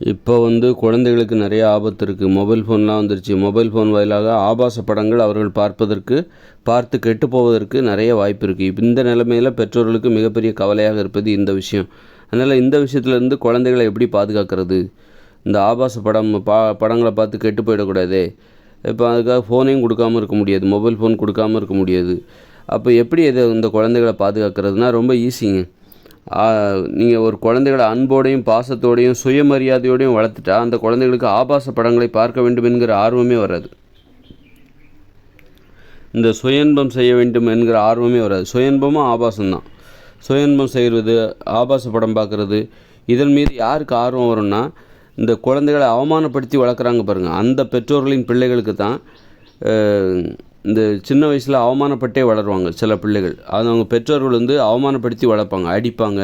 இப்போ வந்து குழந்தைகளுக்கு நிறைய ஆபத்து இருக்குது மொபைல் ஃபோன்லாம் வந்துருச்சு. மொபைல் ஃபோன் வாயிலாக ஆபாச படங்கள் அவர்கள் பார்ப்பதற்கு பார்த்து கெட்டு போவதற்கு நிறைய வாய்ப்பு இருக்குது இப்போ இந்த நிலைமையில் பெற்றோர்களுக்கு மிகப்பெரிய கவலையாக இருப்பது இந்த விஷயம். அதனால் இந்த விஷயத்துலேருந்து குழந்தைகளை எப்படி பாதுகாக்கிறது? இந்த ஆபாச படம் பா படங்களை பார்த்து கெட்டு போயிடக்கூடாதே. இப்போ அதுக்காக ஃபோனையும் கொடுக்காம இருக்க முடியாது. மொபைல் ஃபோன் கொடுக்காம இருக்க முடியாது. அப்போ எப்படி இதை இந்த குழந்தைகளை பாதுகாக்கிறதுனா ரொம்ப ஈஸிங்க. நீங்கள் ஒரு குழந்தைகளை அன்போடையும் பாசத்தோடையும் சுயமரியாதையோடையும் வளர்த்துட்டா அந்த குழந்தைகளுக்கு ஆபாச படங்களை பார்க்க வேண்டும் என்கிற ஆர்வமே வராது. இந்த சுயன்பம் செய்ய வேண்டும் என்கிற ஆர்வமே வராது. சுயன்பமும் ஆபாசம்தான். சுயன்பம் செய்கிறது ஆபாச படம் பார்க்குறது இதன் மீது யாருக்கு ஆர்வம் வரும்னா இந்த குழந்தைகளை அவமானப்படுத்தி வளர்க்குறாங்க பாருங்கள் அந்த பெற்றோர்களின் பிள்ளைகளுக்கு தான் இந்த சின்ன வயசில் அவமானப்பட்டே வளருவாங்க சில பிள்ளைகள். அது அவங்க பெற்றோர்கள் வந்து அவமானப்படுத்தி வளர்ப்பாங்க அடிப்பாங்க.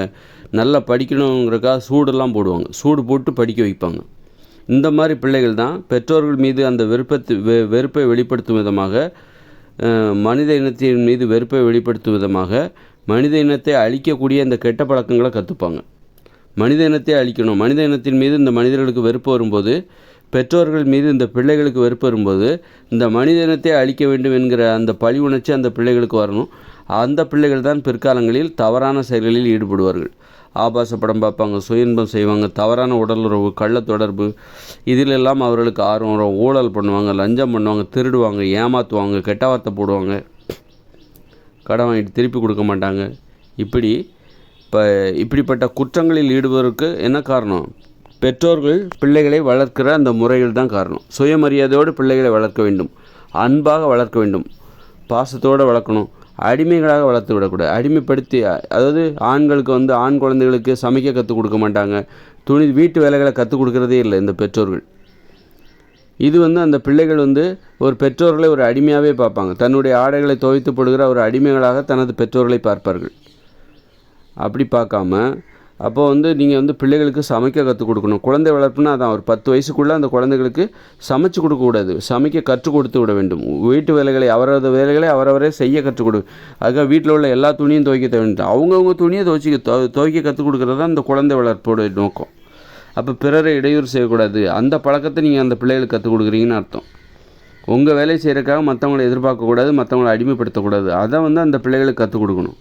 நல்லா படிக்கணுங்கிறக்காக சூடெல்லாம் போடுவாங்க. சூடு போட்டு படிக்க வைப்பாங்க. இந்த மாதிரி பிள்ளைகள் தான் பெற்றோர்கள் மீது அந்த வெறுப்பத்து வெ வெறுப்பை வெளிப்படுத்தும் விதமாக மனித இனத்தின் மீது வெறுப்பை வெளிப்படுத்தும் விதமாக மனித இனத்தை அழிக்கக்கூடிய இந்த கெட்ட பழக்கங்களை கற்றுப்பாங்க மனித இனத்தை அழிக்கணும். மனித இனத்தின் மீது இந்த மனிதர்களுக்கு வெறுப்பு வரும்போது பெற்றோர்கள் மீது இந்த பிள்ளைகளுக்கு வெறுப்பு வரும்போது இந்த மனிதனத்தை அழிக்க வேண்டும் என்கிற அந்த பழி உணர்ச்சி அந்த பிள்ளைகளுக்கு வரணும். அந்த பிள்ளைகள் தான் பிற்காலங்களில் தவறான செயல்களில் ஈடுபடுவார்கள். ஆபாச படம் பார்ப்பாங்க சுயன்பம் செய்வாங்க தவறான உடலுறவு கள்ள தொடர்பு இதிலெல்லாம் அவர்களுக்கு ஆர்வம் வரும். ஊழல் பண்ணுவாங்க லஞ்சம் பண்ணுவாங்க திருடுவாங்க ஏமாற்றுவாங்க கெட்ட வார்த்தை போடுவாங்க. கடன் வாங்கிட்டு திருப்பி கொடுக்க மாட்டாங்க. இப்படி இப்போ இப்படிப்பட்ட குற்றங்களில் ஈடுபடுவதற்கு என்ன காரணம்? பெற்றோர்கள் பிள்ளைகளை வளர்க்கிற அந்த முறைகள் தான் காரணம். சுயமரியாதையோடு பிள்ளைகளை வளர்க்க வேண்டும். அன்பாக வளர்க்க வேண்டும். பாசத்தோடு வளர்க்கணும். அடிமைகளாக வளர்த்து விடக்கூடாது. அடிமைப்படுத்தி அதாவது ஆண்களுக்கு வந்து ஆண் குழந்தைகளுக்கு சமைக்க கற்றுக் கொடுக்க மாட்டாங்க. துணி வீட்டு வேலைகளை கற்றுக் கொடுக்குறதே இல்லை இந்த பெற்றோர்கள். இது வந்து அந்த பிள்ளைகள் வந்து ஒரு பெற்றோர்களை ஒரு அடிமையாகவே பார்ப்பாங்க. தன்னுடைய ஆடைகளை துவைத்து போடுகிற ஒரு அடிமைகளாக தனது பெற்றோர்களை பார்ப்பார்கள். அப்படி பார்க்காம அப்போ வந்து நீங்கள் வந்து பிள்ளைகளுக்கு சமைக்க கற்றுக் கொடுக்கணும். குழந்தை வளர்ப்புனா அதான் ஒரு பத்து வயசுக்குள்ளே அந்த குழந்தைகளுக்கு சமைச்சு கொடுக்கக்கூடாது சமைக்க கற்றுக் கொடுத்து விட வேண்டும். வீட்டு வேலைகளை அவரது வேலைகளை அவரவரே செய்ய கற்றுக் கொடு. அதுக்காக வீட்டில் உள்ள எல்லா துணியும் துவைக்க வேண்டும் அவங்கவுங்க துணியை துவைச்சி துவைக்க கற்றுக் கொடுக்குறது தான் அந்த குழந்தை வளர்ப்போட நோக்கம். அப்போ பிறரை இடையூறு செய்யக்கூடாது. அந்த பழக்கத்தை நீங்கள் அந்த பிள்ளைகளுக்கு கற்றுக் கொடுக்குறீங்கன்னு அர்த்தம். உங்கள் வேலையை செய்கிறக்காக மற்றவங்களை எதிர்பார்க்கக்கூடாது மற்றவங்களை அடிமைப்படுத்தக்கூடாது. அதை வந்து அந்த பிள்ளைகளுக்கு கற்றுக் கொடுக்கணும்.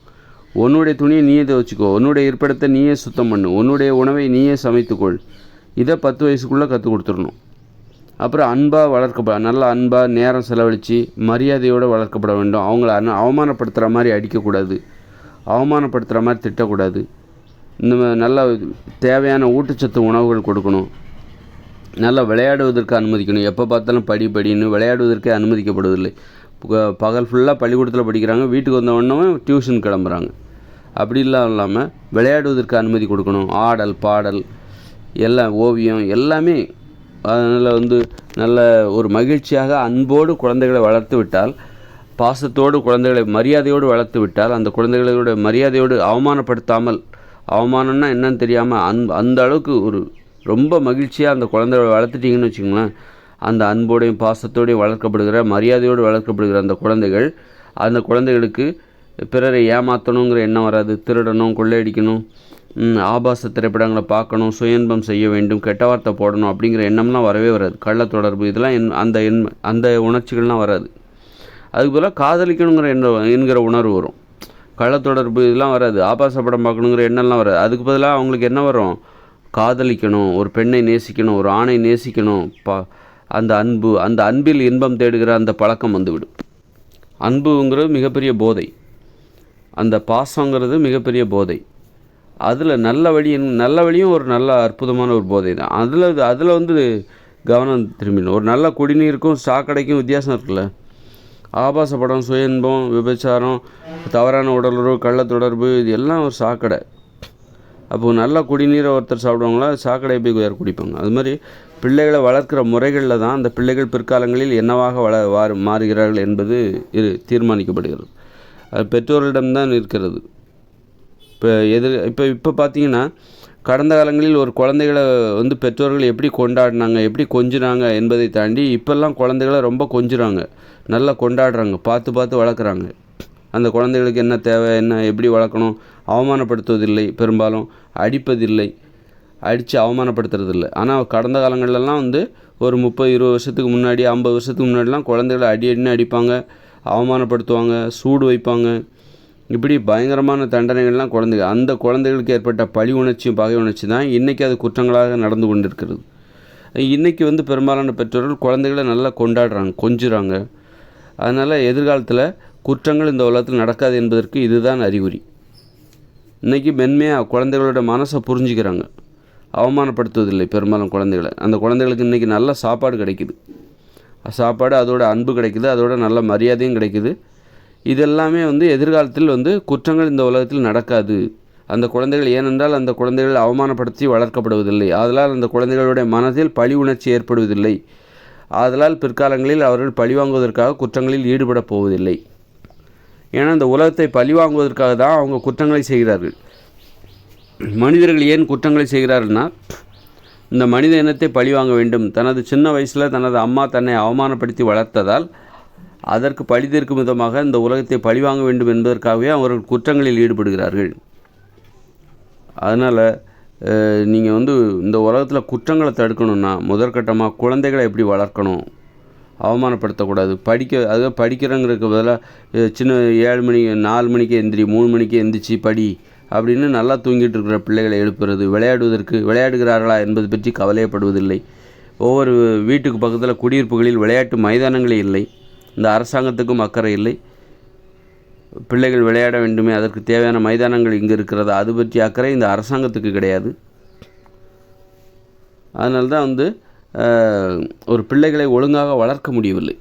உன்னுடைய துணியை நீயே துவச்சிக்கோ. உன்னுடைய இருப்பிடத்தை நீயே சுத்தம் பண்ணு. உன்னுடைய உணவை நீயே சமைத்துக்கொள். இதை பத்து வயசுக்குள்ளே கற்றுக் கொடுத்துடணும். அப்புறம் அன்பாக வளர்க்கப்பட நல்ல அன்பாக நேரம் செலவழித்து மரியாதையோடு வளர்க்கப்பட வேண்டும். அவங்கள அன் அவமானப்படுத்துகிற மாதிரி அடிக்கக்கூடாது. அவமானப்படுத்துகிற மாதிரி திட்டக்கூடாது. இந்த மாதிரி நல்ல தேவையான ஊட்டச்சத்து உணவுகள் கொடுக்கணும். நல்லா விளையாடுவதற்கு அனுமதிக்கணும். எப்போ பார்த்தாலும் படி படின்னு விளையாடுவதற்கே அனுமதிக்கப்படுவதில்லை. பகல் ஃபுல்லாக பள்ளிக்கூடத்தில் படிக்கிறாங்க. வீட்டுக்கு வந்த உடனே டியூஷன் கிளம்புறாங்க. அப்படி இல்லாமல் விளையாடுவதற்கு அனுமதி கொடுக்கணும். ஆடல் பாடல் எல்லாம் ஓவியம் எல்லாமே அதனால் வந்து நல்ல ஒரு மகிழ்ச்சியாக அன்போடு குழந்தைகளை வளர்த்து விட்டால் பாசத்தோடு குழந்தைகளை மரியாதையோடு வளர்த்து விட்டால் அந்த குழந்தைகளோட மரியாதையோடு அவமானப்படுத்தாமல் அவமானம்னா என்னன்னு தெரியாமல் அந் அந்த அளவுக்கு ஒரு ரொம்ப மகிழ்ச்சியாக அந்த குழந்தைகளை வளர்த்துட்டிங்கன்னு வச்சுங்களேன் அந்த அன்போடையும் பாசத்தோடையும் வளர்க்கப்படுகிற மரியாதையோடு வளர்க்கப்படுகிற அந்த குழந்தைகள் அந்த குழந்தைகளுக்கு பிறரை ஏமாற்றணுங்கிற எண்ணம் வராது. திருடணும் கொள்ளையடிக்கணும் ஆபாச திரைப்படங்களை பார்க்கணும் சுயன்பம் செய்ய வேண்டும் கெட்ட வார்த்தை போடணும் அப்படிங்கிற எண்ணம்லாம் வரவே வராது. கள்ள தொடர்பு இதெல்லாம் என் அந்த எண் அந்த உணர்ச்சிகள்லாம் வராது. அதுக்கு பதிலாக காதலிக்கணுங்கிற எண்ண என்கிற உணர்வு வரும். கள்ள தொடர்பு இதெல்லாம் வராது. ஆபாச படம் பார்க்கணுங்கிற எண்ணம்லாம் வராது. அதுக்கு பதிலாக அவங்களுக்கு என்ன வரும்? காதலிக்கணும் ஒரு பெண்ணை நேசிக்கணும் ஒரு ஆணை நேசிக்கணும் பா அந்த அன்பு அந்த அன்பில் இன்பம் தேடுகிற அந்த பழக்கம் வந்துவிடும். அன்புங்கிறது மிகப்பெரிய போதை. அந்த பாசங்கிறது மிகப்பெரிய போதை. அதில் நல்ல வழி நல்ல வழியும் ஒரு நல்ல அற்புதமான ஒரு போதை தான் அதில் அதில் வந்து கவனம் திரும்பிடணும். ஒரு நல்ல குடிநீருக்கும் சாக்கடைக்கும் வித்தியாசம் இருக்குல்ல. ஆபாச படம் சுய இன்பம் விபச்சாரம் தவறான உடலுறவு கள்ள தொடர்பு இது எல்லாம் ஒரு சாக்கடை. அப்போ நல்ல குடிநீரை ஒருத்தர் சாப்பிடுவாங்களா? சாக்கடையை போய் வேறு குடிப்பாங்க? அது மாதிரி பிள்ளைகளை வளர்க்கிற முறைகளில் தான் அந்த பிள்ளைகள் பிற்காலங்களில் என்னவாக வள மாறுகிறார்கள் என்பது இரு தீர்மானிக்கப்படுகிறது. அது பெற்றோரிடம்தான் இருக்கிறது. இப்போ எதிர் இப்போ இப்போ பார்த்தீங்கன்னா கடந்த காலங்களில் ஒரு குழந்தைகளை வந்து பெற்றோர்கள் எப்படி கொண்டாடினாங்க எப்படி கொஞ்சுனாங்க என்பதை தாண்டி இப்போல்லாம் குழந்தைகளை ரொம்ப கொஞ்சுறாங்க. நல்லா கொண்டாடுறாங்க பார்த்து பார்த்து வளர்க்குறாங்க. அந்த குழந்தைகளுக்கு என்ன தேவை என்ன எப்படி வளர்க்கணும் அவமானப்படுத்துவதில்லை பெரும்பாலும் அடிப்பதில்லை அடித்து அவமானப்படுத்துறதில்லை. ஆனால் கடந்த காலங்கள்லாம் வந்து ஒரு முப்பது இருபது வருஷத்துக்கு முன்னாடி ஐம்பது வருஷத்துக்கு முன்னாடிலாம் குழந்தைகளை அடி அடின்னு அடிப்பாங்க. அவமானப்படுத்துவாங்க சூடு வைப்பாங்க. இப்படி பயங்கரமான தண்டனைகள்லாம் குழந்தைகள் அந்த குழந்தைகளுக்கு ஏற்பட்ட பழி உணர்ச்சியும் பகை உணர்ச்சி தான் இன்றைக்கி அது குற்றங்களாக நடந்து கொண்டிருக்கிறது. இன்றைக்கி வந்து பெரும்பாலான பெற்றோர்கள் குழந்தைகளை நல்லா கொண்டாடுறாங்க கொஞ்சுறாங்க. அதனால் எதிர்காலத்தில் குற்றங்கள் இந்த உலகத்தில் நடக்காது என்பதற்கு இதுதான் அறிகுறி. இன்றைக்கி மென்மையாக குழந்தைகளோட மனசை புரிஞ்சுக்கிறாங்க. அவமானப்படுத்துவதில்லை பெரும்பாலும் குழந்தைகளை. அந்த குழந்தைகளுக்கு இன்றைக்கி நல்ல சாப்பாடு கிடைக்குது. சாப்பாடு அதோட அன்பு கிடைக்குது அதோட நல்ல மரியாதையும் கிடைக்குது. இதெல்லாமே வந்து எதிர்காலத்தில் வந்து குற்றங்கள் இந்த உலகத்தில் நடக்காது. அந்த குழந்தைகள் ஏனென்றால் அந்த குழந்தைகள் அவமானப்படுத்தி வளர்க்கப்படுவதில்லை. அதனால் அந்த குழந்தைகளுடைய மனதில் பழி உணர்ச்சி ஏற்படுவதில்லை. ஆதலால் பிற்காலங்களில் அவர்கள் பழிவாங்குவதற்காக குற்றங்களில் ஈடுபடப் போவதில்லை. ஏன்னா இந்த உலகத்தை பழிவாங்குவதற்காக தான் அவங்க குற்றங்களை செய்கிறார்கள். மனிதர்கள் ஏன் குற்றங்களை செய்கிறார்கள்னா இந்த மனித இனத்தை பழிவாங்க வேண்டும். தனது சின்ன வயசில் தனது அம்மா தன்னை அவமானப்படுத்தி வளர்த்ததால் அதற்கு பழி தீர்க்கும் விதமாக இந்த உலகத்தை பழிவாங்க வேண்டும் என்பதற்காகவே அவர்கள் குற்றங்களில் ஈடுபடுகிறார்கள். அதனால் நீங்கள் வந்து இந்த உலகத்தில் குற்றங்களை தடுக்கணும்னா முதற்கட்டமாக குழந்தைகளை எப்படி வளர்க்கணும்? அவமானப்படுத்தக்கூடாது. படிக்க அதாவது படிக்கிறங்கிறதுக்கு பதிலாக சின்ன ஏழு மணி நாலு மணிக்கு எந்திரி மூணு மணிக்கு எந்திரிச்சு படி. அப்படின்னு நல்லா தூங்கிட்டு இருக்கிற பிள்ளைகளை எழுப்புறது விளையாடுவதற்கு விளையாடுகிறார்களா என்பது பற்றி கவலையப்படுவதில்லை ஒவ்வொரு வீட்டுக்கு பக்கத்தில் குடியிருப்புகளில் விளையாட்டு மைதானங்களே இல்லை. இந்த அரசாங்கத்துக்கும் அக்கறை இல்லை. பிள்ளைகள் விளையாட வேண்டுமே அதற்கு தேவையான மைதானங்கள் இங்கே இருக்கிறதா அது பற்றி அக்கறை இந்த அரசாங்கத்துக்கு கிடையாது. அதனால தான் வந்து ஒரு பிள்ளைகளை ஒழுங்காக வளர்க்க முடியவில்லை.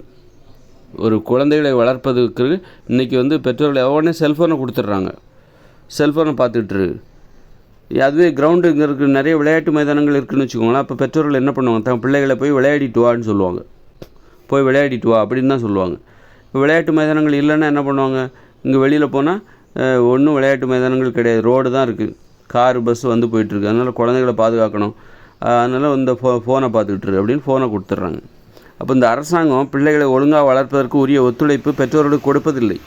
ஒரு குழந்தைகளை வளர்ப்பதற்கு இன்றைக்கி வந்து பெற்றோர்கள் எவ்வளோனே செல்ஃபோனை கொடுத்துட்றாங்க. செல்ஃபோனை பார்த்துட்டு அதுவே கிரவுண்டு இங்கே இருக்குது நிறைய விளையாட்டு மைதானங்கள் இருக்குதுன்னு வச்சுக்கோங்களேன். அப்போ பெற்றோர்கள் என்ன பண்ணுவாங்க? தன் பிள்ளைகளை போய் விளையாடிட்டு வான்னு சொல்லுவாங்க. போய் விளையாடிட்டு வா அப்படின்னு தான் சொல்லுவாங்க. இப்போ விளையாட்டு மைதானங்கள் இல்லைன்னா என்ன பண்ணுவாங்க? இங்கே வெளியில் போனால் ஒன்றும் விளையாட்டு மைதானங்கள் கிடையாது. ரோடு தான் இருக்குது காரு பஸ் வந்து போயிட்டுருக்கு. அதனால் குழந்தைகளை பாதுகாக்கணும். அதனால் இந்த ஃபோ ஃபோனை பார்த்துக்கிட்டுரு அப்படின்னு ஃபோனை கொடுத்துட்றாங்க. அப்போ இந்த அரசாங்கம் பிள்ளைகளை ஒழுங்காக வளர்ப்பதற்கு உரிய ஒத்துழைப்பு பெற்றோர்களுக்கு கொடுப்பதில்லை.